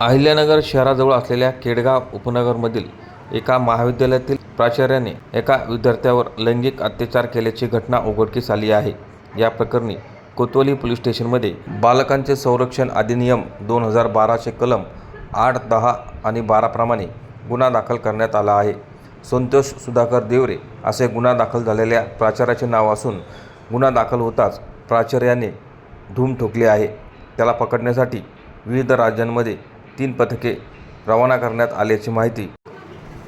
अहिल्यानगर शहराजवळ असलेल्या केडगाव उपनगरमधील एका महाविद्यालयातील प्राचार्याने एका विद्यार्थ्यावर लैंगिक अत्याचार केल्याची घटना उघडकीस आली आहे. या प्रकरणी कोतवाली पोलीस स्टेशनमध्ये बालकांचे संरक्षण अधिनियम दोन हजार बाराचे कलम आठ दहा आणि बाराप्रमाणे गुन्हा दाखल करण्यात आला आहे. संतोष सुधाकर देवरे असे गुन्हा दाखल झालेल्या प्राचार्याचे नाव असून गुन्हा दाखल होताच प्राचार्याने धूम ठोकली आहे. त्याला पकडण्यासाठी विविध राज्यांमध्ये तीन पथके रवाना करण्यात आल्याची माहिती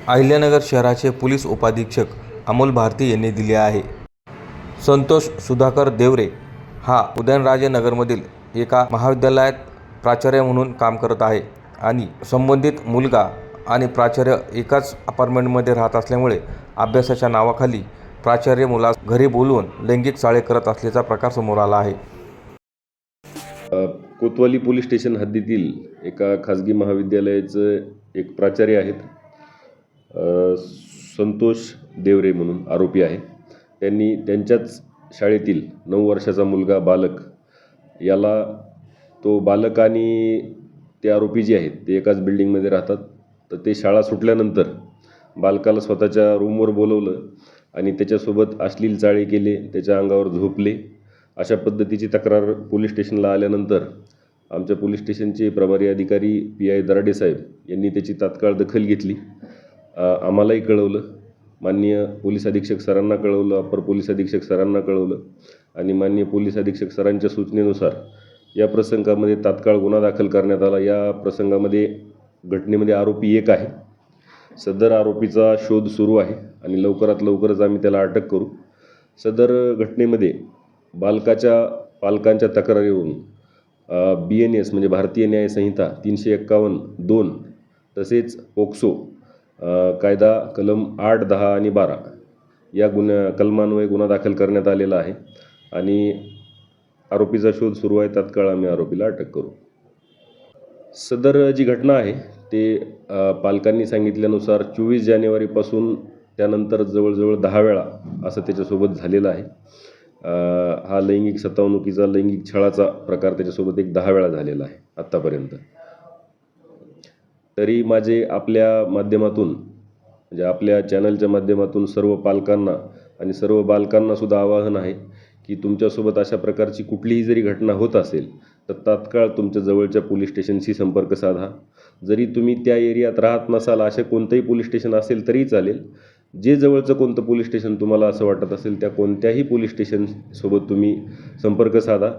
अहिल्यानगर शहराचे पोलीस उपाधीक्षक अमोल भारती यांनी दिली आहे. संतोष सुधाकर देवरे हा उदयनराजे नगरमधील एका महाविद्यालयात प्राचार्य म्हणून काम करत आहे आणि संबंधित मुलगा आणि प्राचार्य एकाच अपार्टमेंटमध्ये राहत असल्यामुळे अभ्यासाच्या नावाखाली प्राचार्य मुलास घरी बोलवून लैंगिक चाळे करत असल्याचा प्रकार समोर आला आहे. कोतवाली पोलीस स्टेशन हद्दीतील एका खाजगी महाविद्यालयाचं एक प्राचार्य आहेत. संतोष देवरे म्हणून आरोपी आहे. त्यांनी त्यांच्याच शाळेतील नऊ वर्षाचा मुलगा बालक याला तो बालक आणि ते आरोपी जे आहेत ते एकाच बिल्डिंगमध्ये राहतात. तर ते शाळा सुटल्यानंतर बालकाला स्वतःच्या रूमवर बोलवलं आणि त्याच्यासोबत अश्लील चाळे केले त्याच्या अंगावर झोपले. अशा पद्धतीची तक्रार पोलीस स्टेशनला आल्यानंतर आमच्या पोलीस स्टेशनचे प्रभारी अधिकारी पी आय दराडे साहेब यांनी त्याची तात्काळ दखल घेतली. आम्हालाही कळवलं. माननीय पोलीस अधीक्षक सरांना कळवलं. अपर पोलीस अधीक्षक सरांना कळवलं. आणि माननीय पोलीस अधीक्षक सरांच्या सूचनेनुसार या प्रसंगामध्ये तात्काळ गुन्हा दाखल करण्यात आला. या प्रसंगामध्ये घटनेमध्ये आरोपी एक आहे. सदर आरोपीचा शोध सुरू आहे आणि लवकरात लवकरच आम्ही त्याला अटक करू. सदर घटनेमध्ये बालकाच्या पालकांच्या तक्रारीवरून बी एन एस म्हणजे भारतीय न्याय संहिता तीनशे एक्कावन्न दोन तसेच पोक्सो कायदा कलम आठ दहा आणि बारा या गुन्ह्या कलमान्वये गुन्हा दाखल करण्यात आलेला आहे आणि आरोपीचा शोध सुरू आहे. तात्काळ आम्ही आरोपीला अटक करू. सदर जी घटना आहे ते पालकांनी सांगितल्यानुसार चोवीस जानेवारीपासून त्यानंतर जवळजवळ दहा वेळा असं त्याच्यासोबत झालेलं आहे. हा लैंगिक सतावणुकीचा लैंगिक छळाचा प्रकार त्याच्यासोबत एक दहा वेळा झालेला आहे आत्तापर्यंत. तरी माझे आपल्या माध्यमातून म्हणजे आपल्या चॅनलच्या माध्यमातून सर्व पालकांना आणि सर्व बालकांना सुद्धा आवाहन आहे की तुमच्यासोबत अशा प्रकारची कुठलीही जरी घटना होत असेल तर तात्काळ तुमच्या जवळच्या पोलीस स्टेशनशी संपर्क साधा. जरी तुम्ही त्या एरियात राहत नसाल असे कोणतंही पोलीस स्टेशन असेल तरी चालेल जे जवळचं कोणतं पोलीस स्टेशन तुम्हाला असं वाटत असेल त्या कोणत्याही पोलीस स्टेशनसोबत तुम्ही संपर्क साधा.